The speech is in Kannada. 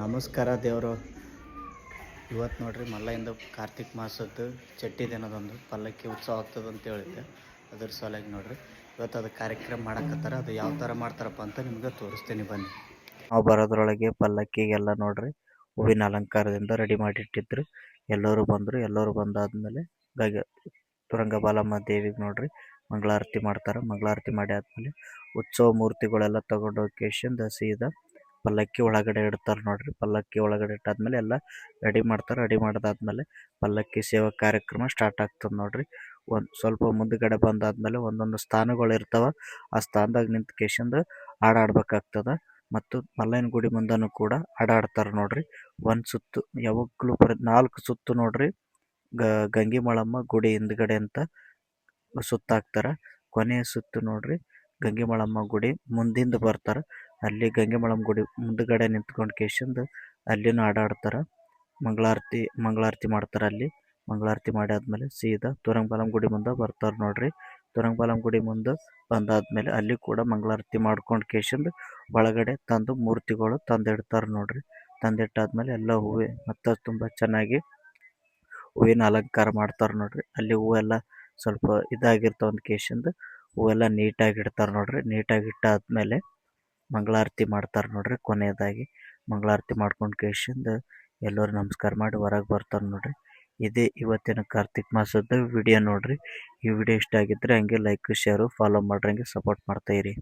ನಮಸ್ಕಾರ ದೇವರು. ಇವತ್ತು ನೋಡ್ರಿ ಮಲ್ಲಯಿಂದ ಕಾರ್ತಿಕ್ ಮಾಸದ್ದು ಚಟ್ಟಿ ದಿನದೊಂದು ಪಲ್ಲಕ್ಕಿ ಉತ್ಸವ ಆಗ್ತದೆ ಅಂತ ಹೇಳಿದ್ದೆ. ಅದ್ರ ಸಲುವಾಗಿ ನೋಡ್ರಿ. ಇವತ್ತು ಅದು ಕಾರ್ಯಕ್ರಮ ಮಾಡಕತ್ತಾರ, ಅದು ಯಾವ ಥರ ಮಾಡ್ತಾರಪ್ಪ ಅಂತ ನಿಮ್ಗೆ ತೋರಿಸ್ತೀನಿ ಬನ್ನಿ. ನಾವು ಬರೋದ್ರೊಳಗೆ ಪಲ್ಲಕ್ಕಿಗೆಲ್ಲ ನೋಡ್ರಿ, ಹೂವಿನ ಅಲಂಕಾರದಿಂದ ರೆಡಿ ಮಾಡಿಟ್ಟಿದ್ರು. ಎಲ್ಲರೂ ಬಂದರು, ಎಲ್ಲರೂ ಬಂದಾದ್ಮೇಲೆ ಗಗ ತುರಂಗಬಾಲಮ್ಮ ದೇವಿಗೆ ನೋಡ್ರಿ, ಮಂಗಳಾರತಿ ಮಾಡ್ತಾರೆ. ಮಂಗಳಾರತಿ ಮಾಡಿ ಆದ್ಮೇಲೆ ಉತ್ಸವ ಮೂರ್ತಿಗಳೆಲ್ಲ ತಗೊಂಡೋಗಿ ಕೇಶಿಂದ ಸೀದಾ ಪಲ್ಲಕ್ಕಿ ಒಳಗಡೆ ಇಡ್ತಾರೆ ನೋಡ್ರಿ. ಪಲ್ಲಕ್ಕಿ ಒಳಗಡೆ ಇಟ್ಟಾದ್ಮೇಲೆ ಎಲ್ಲ ರೆಡಿ ಮಾಡ್ತಾರೆ. ರೆಡಿ ಮಾಡಿದಾದ್ಮೇಲೆ ಪಲ್ಲಕ್ಕಿ ಸೇವಾ ಕಾರ್ಯಕ್ರಮ ಸ್ಟಾರ್ಟ್ ಆಗ್ತದೆ ನೋಡ್ರಿ. ಒಂದು ಸ್ವಲ್ಪ ಮುಂದ್ಗಡೆ ಬಂದಾದ್ಮೇಲೆ ಒಂದೊಂದು ಸ್ಥಾನಗಳು ಇರ್ತಾವ. ಆ ಸ್ಥಾನದಾಗ ನಿಂತ್ಕೇಶಂದು ಕೇಶಿಂದ ಹಾಡ್ ಆಡ್ಬೇಕಾಗ್ತದ ಮತ್ತು ಮಲ್ಲಯ್ಯನ ಗುಡಿ ಮುಂದನೂ ಕೂಡ ಹಾಡಾಡ್ತಾರೆ ನೋಡ್ರಿ. ಒಂದು ಸುತ್ತು, ಯಾವಾಗಲೂ ಪ್ರ, ನಾಲ್ಕು ಸುತ್ತು ನೋಡ್ರಿ. ಗ ಗಂಗಿ ಮಾಳಮ್ಮ ಗುಡಿ ಹಿಂದ್ಗಡೆ ಅಂತ ಸುತ್ತಾಕ್ತಾರೆ. ಕೊನೆಯ ಸುತ್ತು ನೋಡ್ರಿ ಗಂಗೆ ಮಾಳಮ್ಮ ಗುಡಿ ಮುಂದಿಂದ ಬರ್ತಾರ. ಅಲ್ಲಿ ಗಂಗೆ ಮಾಳಮ್ಮ ಗುಡಿ ಮುಂದುಗಡೆ ನಿಂತ್ಕೊಂಡು ಕೇಶಿಂದ ಅಲ್ಲಿನೂ ಆಡಾಡ್ತಾರೆ ಮಂಗಳಾರತಿ ಮಂಗಳಾರತಿ ಮಾಡ್ತಾರೆ ಅಲ್ಲಿ. ಮಂಗಳಾರತಿ ಮಾಡಿ ಆದಮೇಲೆ ಸೀದಾ ತುರಂಗಬಾಲಮ್ಮ ಗುಡಿ ಮುಂದೆ ಬರ್ತಾರೆ ನೋಡ್ರಿ. ತುರಂಗಬಾಲಮ್ಮ ಗುಡಿ ಮುಂದೆ ಬಂದಾದ್ಮೇಲೆ ಅಲ್ಲಿ ಕೂಡ ಮಂಗಳಾರತಿ ಮಾಡ್ಕೊಂಡು ಕೇಶಿಂದ ಒಳಗಡೆ ತಂದು ಮೂರ್ತಿಗಳು ತಂದಿಡ್ತಾರೆ ನೋಡ್ರಿ. ತಂದಿಟ್ಟಾದ್ಮೇಲೆ ಎಲ್ಲ ಹೂವೆ ಮತ್ತು ತುಂಬ ಚೆನ್ನಾಗಿ ಹೂವಿನ ಅಲಂಕಾರ ಮಾಡ್ತಾರೆ ನೋಡ್ರಿ. ಅಲ್ಲಿ ಹೂವೆಲ್ಲ ಸ್ವಲ್ಪ ಇದಾಗಿರ್ತಾವ ಒಂದು ಕೇಶಿಂದ. ಹೂವೆಲ್ಲ ನೀಟಾಗಿ ಇಡ್ತಾರೆ ನೋಡ್ರಿ. ನೀಟಾಗಿ ಇಟ್ಟಾದ್ಮೇಲೆ ಮಂಗಳಾರತಿ ಮಾಡ್ತಾರೆ ನೋಡ್ರಿ ಕೊನೆಯದಾಗಿ ಮಂಗಳಾರತಿ ಮಾಡ್ಕೊಂಡು ಕೇಶಿಂದ ಎಲ್ಲರೂ ನಮಸ್ಕಾರ ಮಾಡಿ ಹೊರಗೆ ಬರ್ತಾರೆ ನೋಡ್ರಿ. ಇದೇ ಇವತ್ತಿನ ಕಾರ್ತಿಕ್ ಮಾಸದ ವಿಡಿಯೋ ನೋಡ್ರಿ. ಈ ವಿಡಿಯೋ ಇಷ್ಟ ಆಗಿದ್ರೆ ಹಂಗೆ ಲೈಕ್ ಶೇರು ಫಾಲೋ ಮಾಡ್ರಿ, ಹಂಗೆ ಸಪೋರ್ಟ್ ಮಾಡ್ತಾ ಇರಿ.